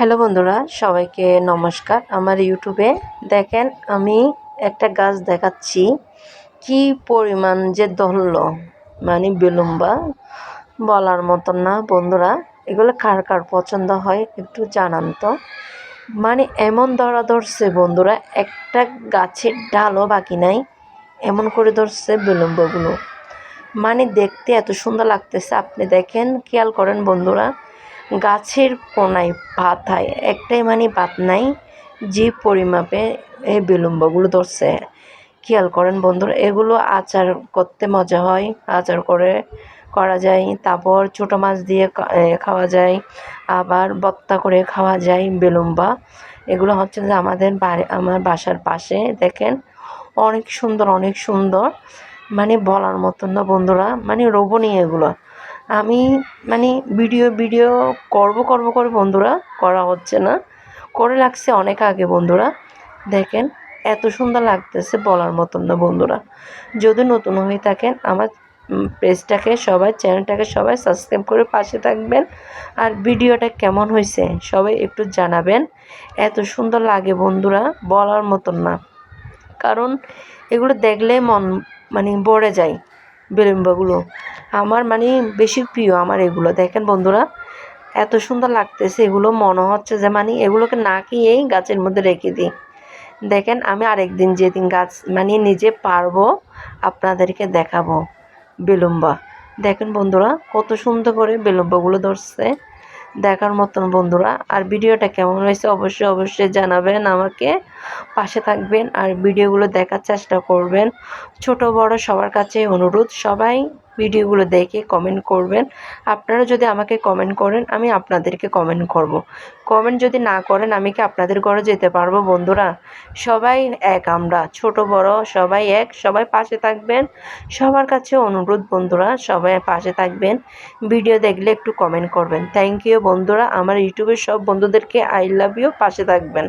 Hello বন্ধুরা, সবাইকে নমস্কার। আমার ইউটিউবে দেখেন, আমি একটা গাছ দেখাচ্ছি। কি পরিমাণ যে ধরল মানে বিলম্বা বলার মতন না বন্ধুরা। এগুলো কার কার পছন্দ হয় একটু জানান তো। মানে এমন ধরা ধরছে বন্ধুরা, একটা গাছের ডালও বাকি নাই, এমন করে ধরছে বিলম্বগুলো। মানে দেখতে এত সুন্দর লাগতেছে, আপনি দেখেন, খেয়াল করেন বন্ধুরা। গাছের কোনায় পাতায় একটাই মানে পাত নাই, যে পরিমাপে এই বিলম্বগুলো ধরছে। খেয়াল করেন বন্ধুরা, এগুলো আচার করতে মজা হয়, আচার করে করা যায়। তারপর ছোটো মাছ দিয়ে খাওয়া যায়, আবার বত্তা করে খাওয়া যায় বেলুম্বা। এগুলো হচ্ছে যে আমাদের বাড়ি, আমার বাসার পাশে, দেখেন? অনেক সুন্দর অনেক সুন্দর। মানে বলার মতন না বন্ধুরা মানে রোবণী এগুলো। আমি মানে ভিডিও ভিডিও করব করব করে বন্ধুরা, করা হচ্ছে না। করে লাগছে অনেক আগে বন্ধুরা। দেখেন, এত সুন্দর লাগতেছে বলার মতন না বন্ধুরা। যদি নতুন হয়ে থাকেন, আমার পেজটাকে সবাই, চ্যানেলটাকে সবাই সাবস্ক্রাইব করে পাশে থাকবেন। আর ভিডিওটা কেমন হয়েছে, সবাই একটু জানাবেন। এত সুন্দর লাগে বন্ধুরা, বলার মতন না। কারণ, এগুলো দেখলে মন মানে ভরে যায় বিলম্বগুলো আমার মানে বেশি প্রিয় আমার এগুলো। দেখেন বন্ধুরা, এত সুন্দর লাগতেছে এগুলো। মনে হচ্ছে যে মানে এগুলোকে না খেয়েই গাছের মধ্যে রেখে দিই। দেখেন, আমি আরেকদিন যেদিন গাছ মানে নিজে পারব, আপনাদেরকে দেখাবো বিলম্বা। দেখেন বন্ধুরা, কত সুন্দর করে বিলম্বগুলো ধরছে। দেখার মতন বন্ধুরা, আর ভিডিওটা কেমন হয়েছে অবশ্যই অবশ্যই জানাবেন আমাকে। পাশে থাকবেন আর ভিডিওগুলো দেখার চেষ্টা করবেন। ছোট বড় সবার কাছে অনুরোধ, সবাই ভিডিওগুলো দেখে কমেন্ট করবেন। আপনারা যদি আমাকে কমেন্ট করেন, আমি আপনাদেরকে কমেন্ট করব। কমেন্ট যদি না করেন, আমি কি আপনাদের ঘরে যেতে পারব বন্ধুরা? সবাই এক আমরা, ছোট, বড়, সবাই এক, সবাই পাশে থাকবেন। সবার কাছে অনুরোধ বন্ধুরা, সবাই পাশে থাকবেন। ভিডিও দেখলে একটু কমেন্ট করবেন। থ্যাংক ইউ বন্ধুরা, আমার ইউটিউবের সব বন্ধুদেরকে আই লাভ ইউ পাশে থাকবেন।